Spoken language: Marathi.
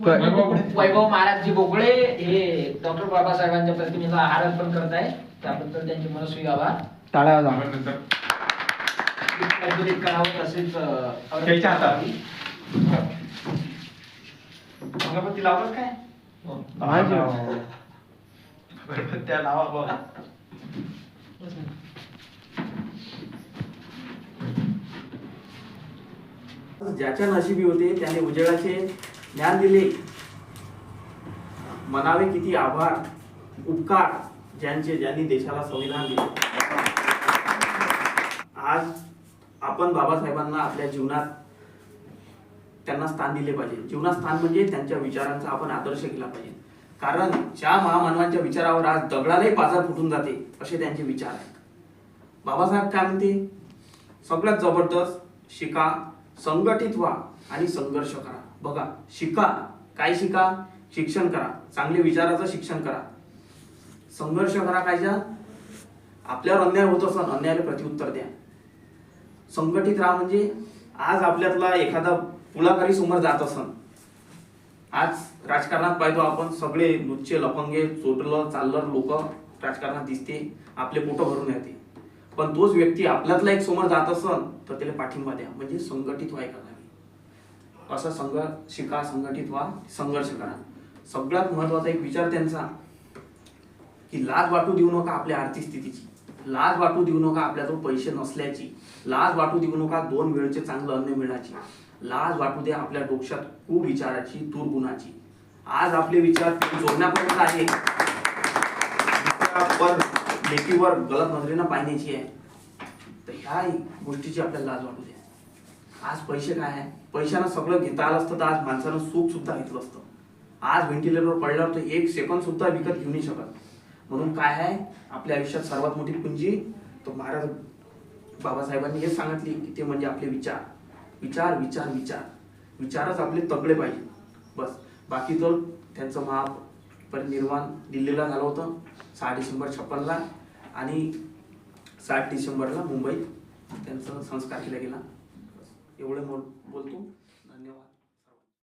वैभव महाराजजी बोगळे हे डॉक्टर बाबासाहेबांच्या प्रतिमेला आहार अर्पण करत आहे त्याबद्दल त्यांचे मनस्वी आभार. टाळ्या करावं तसेच. अगरबत्ती लावलं. काय. त्या लावा बघ. ज्याच्या नशिबी होते त्याने उजेडाचे ज्ञान दिले. मनावे किती आभार उपकार ज्यांचे ज्यांनी देशाला संविधान दिले. आज आपण बाबासाहेबांना आपल्या जीवनात त्यांना स्थान दिले पाहिजे. जीवनात स्थान म्हणजे त्यांच्या विचारांचा आपण आदर्श केला पाहिजे. कारण ज्या महामानवांच्या विचारावर आज दगडालाही बाजार फुटून जाते असे त्यांचे विचार आहेत. बाबासाहेब काय म्हणते? सगळ्यात जबरदस्त शिका संघटित व्हा आणि संघर्ष करा. बघा शिका. काय शिका? शिक्षण करा. चांगले विचाराचं शिक्षण करा. संघर्ष करा कायच्या आपल्यावर अन्याय होत असन अन्यायाला प्रत्युत्तर द्या. संघटित राहा म्हणजे आज आपल्यातला एखादा पुलाकारी समोर जात असन. आज राजकारणात पाहतो आपण सगळे लुच्चे लपंगे चोटलं चाललं लोक राजकारणात दिसते. आपले पोटं भरून येते. पण तोच व्यक्ती आपल्यातला एक समोर जात असल तर त्याला पाठिंबा द्या. म्हणजे संघटित व्हायला लागेल असं संघ शिका संघटित व्हा संघर्ष करा. सगळ्यात महत्त्वाचा एक विचार त्यांचा की लाज वाटू देऊ नका आपल्या आर्थिक स्थितीची. लाज वाटू देऊ नका आपल्याजवळ पैसे नसल्याची. लाज वाटू देऊ नका दोन वेळचे चांगलं अन्न मिळण्याची लाज वाटू द्या आपल्या डोक्यात कुविचाराची दुर्गुणाची. आज आपले विचार जोडण्यापर्यंत आहे. दुसऱ्यावर लेकीवर गलत नजरेनं पाहण्याची आहे. तर ह्या गोष्टीची आपल्याला लाज वाटू द्या. आज पैसे काय आहे? पैशानं सगळं घेता आलं असतं तर आज माणसानं सुख सुद्धा घेतलं असतं. आज व्हेंटिलेटरवर पडल्यावर तर एक सेकंद सुद्धा विकत घेऊ नाही शकत. म्हणून काय आहे? आपल्या आयुष्यात सर्वात मोठी पुंजी तो महाराज बाबासाहेबांनी हे सांगितली की ते म्हणजे आपले विचार. विचार विचार विचार. विचारच आपले तगडे पाहिजे. बस. बाकी तर त्यांचं महापरिनिर्वाण दिल्लीला झालं होतं. सहा डिसेंबर छप्पनला. आणि सात डिसेंबरला मुंबईत त्यांचा संस्कार केला गेला. एवढं बोल बोलतो. धन्यवाद.